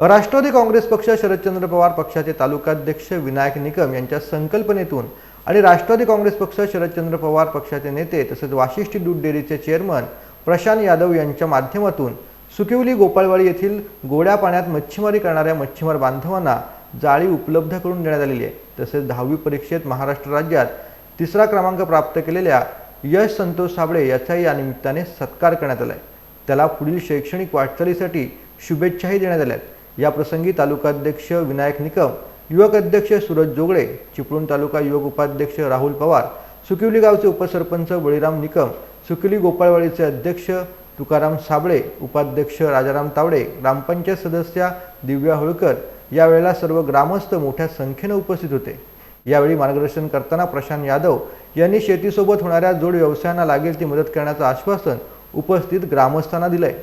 राष्ट्रवादी काँग्रेस पक्ष शरदचंद्र पवार पक्षाचे तालुकाध्यक्ष विनायक निकम यांच्या संकल्पनेतून आणि राष्ट्रवादी काँग्रेस पक्ष शरदचंद्र पवार पक्षाचे नेते तसेच वाशिष्ठी दूध डेअरीचे चेअरमन प्रशांत यादव यांच्या माध्यमातून सुकिवली गोपाळवाडी येथील गोड्या पाण्यात मच्छीमारी करणाऱ्या मच्छीमार बांधवांना जाळी उपलब्ध करून देण्यात आलेली आहे. तसेच दहावी परीक्षेत महाराष्ट्र राज्यात तिसरा क्रमांक प्राप्त केलेल्या यश संतोष साबळे याचाही या निमित्ताने सत्कार करण्यात आला आहे त्याला पुढील शैक्षणिक वाटचालीसाठी शुभेच्छाही देण्यात आल्या आहेत प्रसंगी तालुकाध्यक्ष विनायक निकम युवक अध्यक्ष सूरज जोगळे चिपळूण तालुका युवक उपाध्यक्ष राहुल पवार सुकिवली गावचे उपसरपंच बळीराम निकम सुकिवली गोपाळवाडीचे अध्यक्ष तुकाराम साबळे उपाध्यक्ष राजाराम तावडे ग्रामपंचायत सदस्या दिव्या होळकर यावेळेला सर्व ग्रामस्थ मोठ्या संख्येनं उपस्थित होते. यावेळी मार्गदर्शन करताना प्रशांत यादव यांनी शेतीसोबत होणाऱ्या जोड व्यवसायांना लागेल ती मदत करण्याचं आश्वासन उपस्थित ग्रामस्थांना दिलंय.